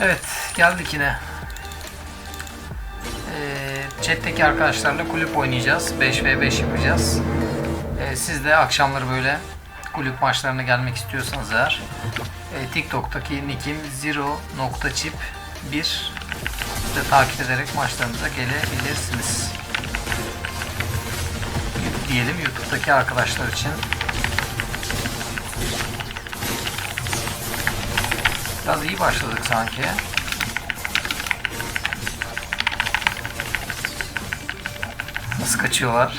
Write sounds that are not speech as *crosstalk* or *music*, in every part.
Evet geldik yine. Ee, chat'teki arkadaşlarla kulüp oynayacağız. 5v5 yapacağız. Ee, siz de akşamları böyle kulüp maçlarına gelmek istiyorsanız eğer e, TikTok'taki nickim zero.chip1 de takip ederek maçlarımıza gelebilirsiniz. Diyelim YouTube'daki arkadaşlar için. Biraz iyi başladık sanki. Nasıl kaçıyorlar? *laughs*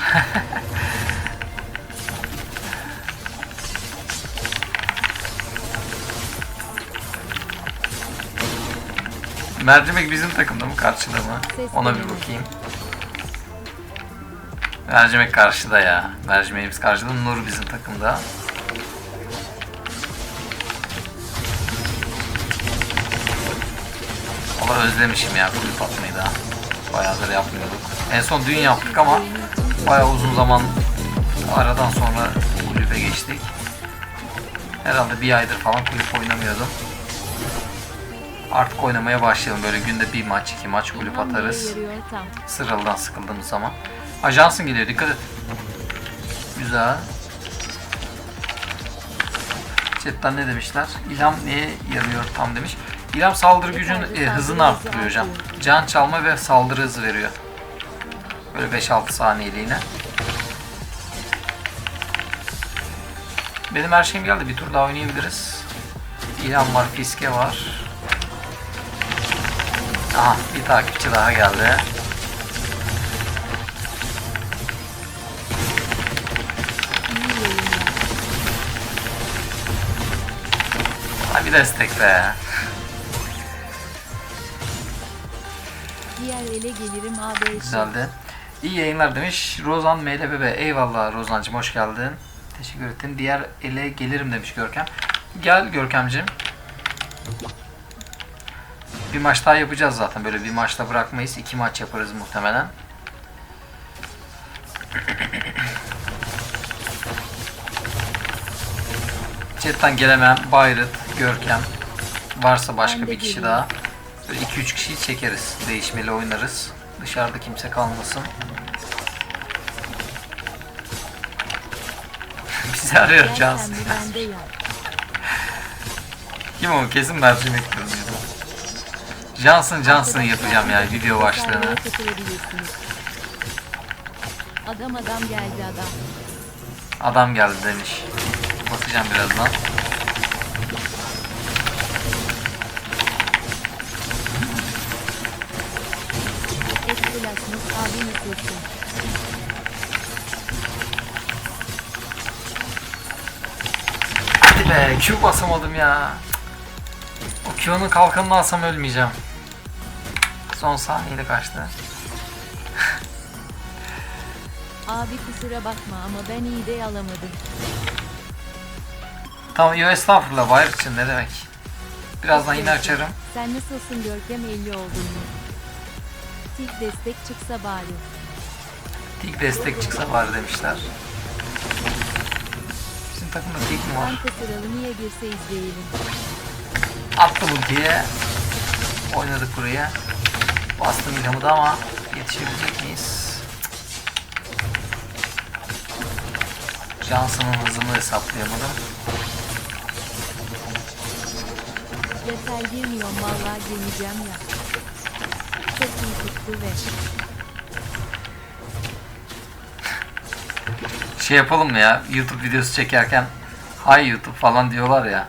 Mercimek bizim takımda mı karşıda mı? Ona bir bakayım. Mercimek karşıda ya. Mercimeğimiz karşıda. Nur bizim takımda. Valla özlemişim ya kulüp atmayı da. Bayağıdır yapmıyorduk. En son dün yaptık ama bayağı uzun zaman aradan sonra kulübe geçtik. Herhalde bir aydır falan kulüp oynamıyordum. Artık oynamaya başlayalım. Böyle günde bir maç, iki maç kulüp atarız. Sıralıdan sıkıldığımız zaman. Ajansın geliyor dikkat et. Güzel. Chatten ne demişler? İlham neye yarıyor tam demiş. İlham saldırı gücün e, hızını arttırıyor hocam. Can çalma ve saldırı hızı veriyor. Böyle 5-6 saniyeliğine. Benim her şeyim geldi. Bir tur daha oynayabiliriz. İlham var, Fiske var. Aha bir takipçi daha geldi. Bir destek be. Diğer ele gelirim AB Güzeldi. İyi yayınlar demiş. Rozan MLBB. Eyvallah Rozancığım hoş geldin. Teşekkür ettim. Diğer ele gelirim demiş Görkem. Gel Görkemcim. Bir maç daha yapacağız zaten. Böyle bir maçta bırakmayız. İki maç yaparız muhtemelen. Chatten gelemem. Bayrit, Görkem. Varsa başka bir kişi daha. Böyle 2-3 kişiyi çekeriz. Değişmeli oynarız. Dışarıda kimse kalmasın. *laughs* Bizi arıyor yer. *laughs* Kim o? Kesin mercimek görünüyordu. Johnson Johnson yapacağım ya video başlığını. Adam adam geldi adam. Adam geldi demiş. Bakacağım birazdan. Ekselasmus abi nasılsın? Hadi be Q basamadım ya. O Q'nun kalkanını alsam ölmeyeceğim. Son saniyede kaçtı. *laughs* Abi kusura bakma ama ben iyi de alamadım. Tamam yo estağfurullah bayrak için ne demek. Birazdan yine açarım. Sen nasılsın Görkem 50 oldun mu? Tik destek çıksa bari. Tik destek çıksa bari demişler. Bizim takımda tik mi var? Banka sıralı niye girse izleyelim. Attım ultiye. Oynadık buraya. Bastım ilhamı da ama yetişebilecek miyiz? Johnson'ın hızını hesaplayamadım. Yeter girmiyorum vallahi girmeyeceğim ya. Çok iyi ve Şey yapalım mı ya? YouTube videosu çekerken Hay YouTube falan diyorlar ya.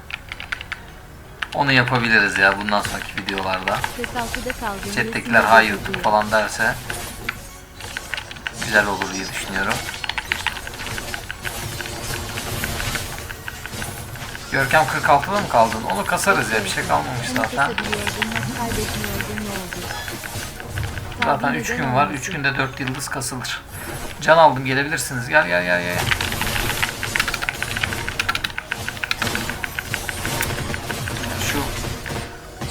Onu yapabiliriz ya bundan sonraki videolarda. Chat'tekiler Hay YouTube falan derse güzel olur diye düşünüyorum. Görkem 46'da mı kaldın? Onu kasarız ya bir şey kalmamış zaten. Zaten Tabii 3 neden gün var. olmasın? 3 günde 4 yıldız kasılır. Can aldım gelebilirsiniz. Gel gel gel gel. Şu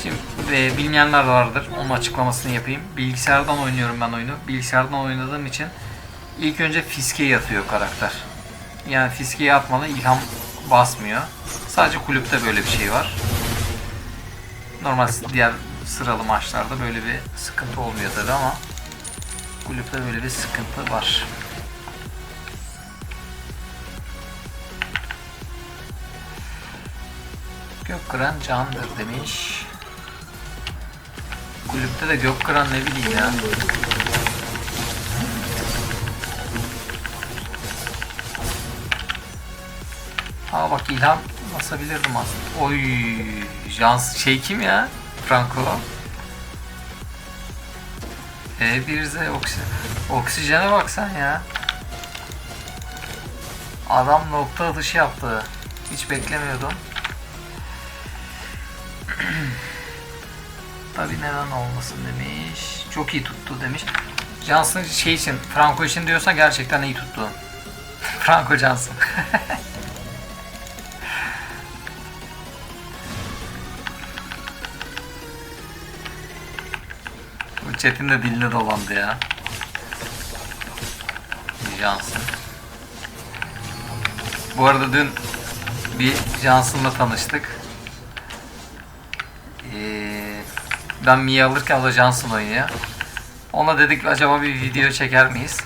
şimdi e, bilmeyenler vardır. Onun açıklamasını yapayım. Bilgisayardan oynuyorum ben oyunu. Bilgisayardan oynadığım için ilk önce fiskeyi atıyor karakter. Yani fiskeyi atmadan ilham basmıyor. Sadece kulüpte böyle bir şey var. Normal diğer sıralı maçlarda böyle bir sıkıntı olmuyor tabi ama kulüpte böyle bir sıkıntı var. Gökkıran candır demiş. Kulüpte de Gökkıran ne bileyim ya. Aa bak ilham basabilirdim aslında. Oy, Jans şey kim ya? Franco. E1Z oksijen. Oksijene bak sen ya. Adam nokta atışı yaptı. Hiç beklemiyordum. *clears throat* Tabi neden olmasın demiş. Çok iyi tuttu demiş. Johnson şey için, Franco için diyorsa gerçekten iyi tuttu. *laughs* Franco Johnson. *laughs* chat'in de diline dolandı ya. Johnson. Bu arada dün bir Johnson'la tanıştık. Ee, ben Mia alırken o da Johnson oynuyor. Ona dedik acaba bir video çeker miyiz?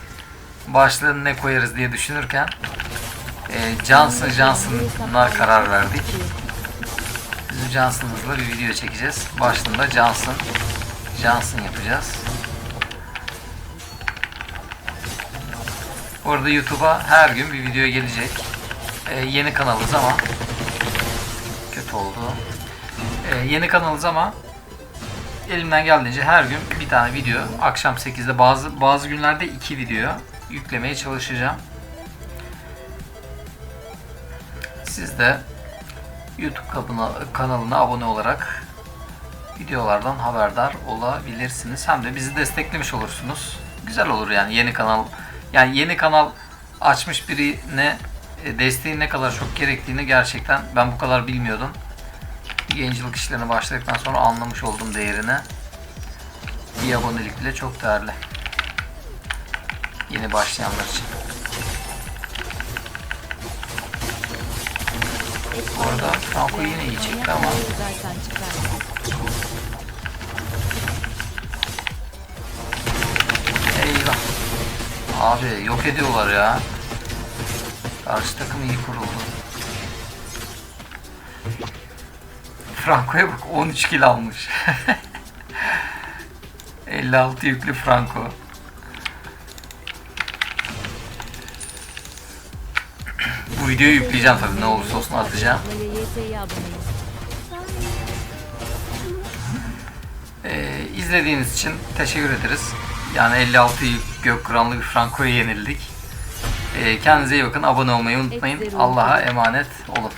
Başlığını ne koyarız diye düşünürken e, Johnson Johnson'a karar verdik. Bizim Johnson'ımızla bir video çekeceğiz. Başlığında Johnson Johnson yapacağız. Orada YouTube'a her gün bir video gelecek. Ee, yeni kanalız ama kötü oldu. Ee, yeni kanalız ama elimden geldiğince her gün bir tane video akşam 8'de bazı bazı günlerde iki video yüklemeye çalışacağım. Siz de YouTube kanalına, abone olarak videolardan haberdar olabilirsiniz. Hem de bizi desteklemiş olursunuz. Güzel olur yani yeni kanal. Yani yeni kanal açmış birine e, desteğin ne kadar çok gerektiğini gerçekten ben bu kadar bilmiyordum. Yayıncılık işlerine başladıktan sonra anlamış oldum değerini. Bir abonelik bile çok değerli. Yeni başlayanlar için. Bu arada Franco yine iyi çekti ama. Eyvah. Abi yok ediyorlar ya. Karşı takım iyi kuruldu. Franco'ya bak 13 kill almış. *laughs* 56 yüklü Franco. Bu videoyu yükleyeceğim tabii ne olursa olsun atacağım. Ee, izlediğiniz için teşekkür ederiz. Yani 56 gök kıranlı bir Franco'ya yenildik. Ee, kendinize iyi bakın. Abone olmayı unutmayın. Allah'a emanet olun.